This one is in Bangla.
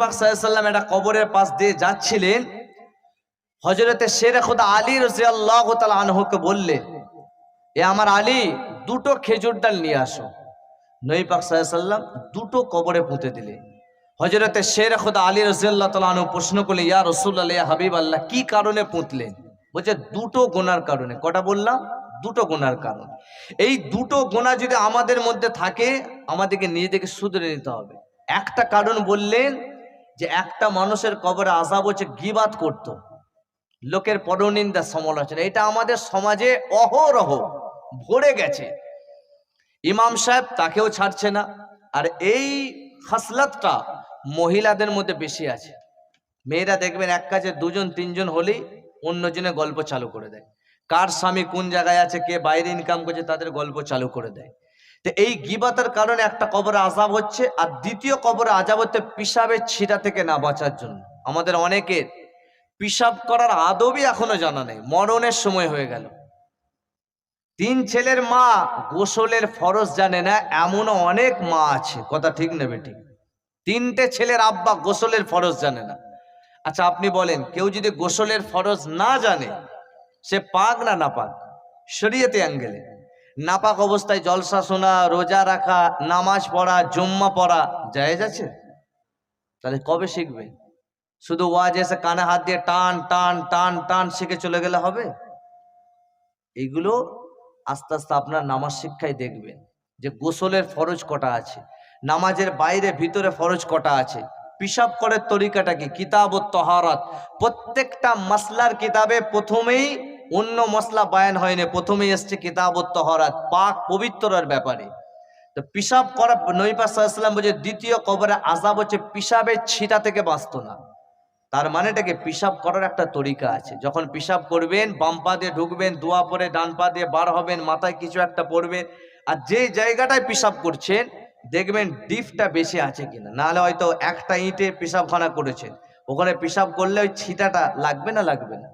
পাক একটা কবরের পাশ দিয়ে যাচ্ছিলেন। হজরতে শেরে খোদা আলী রসিয়াল্লাহ তালা আনহুকে বললেন, এ আমার আলী, দুটো খেজুর ডাল নিয়ে আসো। নই পাক সাল্লাম দুটো কবরে পুঁতে দিলে হজরতে শের খোদা আলী রসিয়াল্লাহ তালা আনহু প্রশ্ন করলে ইয়া রসুল্লাহ হাবিব আল্লাহ কি কারণে পুঁতলেন? বলছে, দুটো গোনার কারণে। কটা বললাম? দুটো গোনার কারণ। এই দুটো গোনা যদি আমাদের মধ্যে থাকে, আমাদেরকে নিজেদেরকে শুধরে নিতে হবে। একটা কারণ বললেন যে একটা মানুষের কবরে আজাব হচ্ছে গিবাত করত। লোকের পরনিন্দা সমালোচনা। এটা আমাদের সমাজে অহরহ, ভরে গেছে। ইমাম সাহেব তাকেও ছাড়ছে না। আর এই খাসলাতটা মহিলাদের মধ্যে বেশি আছে। মেয়েরা দেখবেন এক কাজে দুজন, তিনজন হলেই অন্যজনে গল্প চালু করে দেয়। কার স্বামী কোন জায়গায় আছে, কে বাইরে ইনকাম করছে, তাদের গল্প চালু করে দেয়। তো এই গিবাতের কারণে একটা কবরে আজাব হচ্ছে, আর দ্বিতীয় কবরে আজাব হচ্ছে পিসাবের ছিটা থেকে না বাঁচার জন্য। আমাদের অনেকের পিসাব করার আদবই এখনও জানা নেই, মরণের সময় হয়ে গেল। তিন ছেলের মা গোসলের ফরজ জানে না, এমনও অনেক মা আছে, কথা ঠিক নেবে ঠিক তিনটে ছেলের আব্বা গোসলের ফরজ জানে না। আচ্ছা আপনি বলেন, কেউ যদি গোসলের ফরজ না জানে, সে পাক না না পাক? শরীয়তে অ্যাঙ্গেলে। নাপাক অবস্থায় জলসা শোনা, রোজা রাখা, নামাজ পড়া, জুম্মা পড়া, জায়েজ আছে? তাহলে কবে শিখবে? শুধু ওয়াজ এসে কানে হাত দিয়ে টান টান টান টান শিখে চলে গেলে হবে? এইগুলো আস্তে আস্তে আপনার নামাজ শিক্ষায় দেখবেন যে গোসলের ফরজ কটা আছে, নামাজের বাইরে, ভিতরে ফরজ কটা আছে। পিসাব করার তরিকাটা কি? কিতাব ও তহারাত। প্রত্যেকটা মাসলার কিতাবে প্রথমেই অন্য মশলা বায়ান হয়নি প্রথমেই এসছে কিতাব তহরাত পাক পবিত্রের ব্যাপারে। তো পিসাব করা নৈপা সাল্লাম বলছে, দ্বিতীয় কবরে আজাব হচ্ছে পিসাবের ছিটা থেকে বাঁচত না। তার মানেটাকে পিসাব করার একটা তরিকা আছে। যখন পিসাব করবেন, বাম পা দিয়ে ঢুকবেন, দোয়া পরে ডান পা দিয়ে বার হবেন, মাথায় কিছু একটা পড়বেন আর যে জায়গাটায় পিসাব করছেন, দেখবেন ডিপটা বেশি আছে কিনা। নাহলে হয়তো একটা ইঁটে পিসাবখানা করেছেন। ওখানে পিসাব করলে ওই ছিটাটা লাগবে না লাগবে না।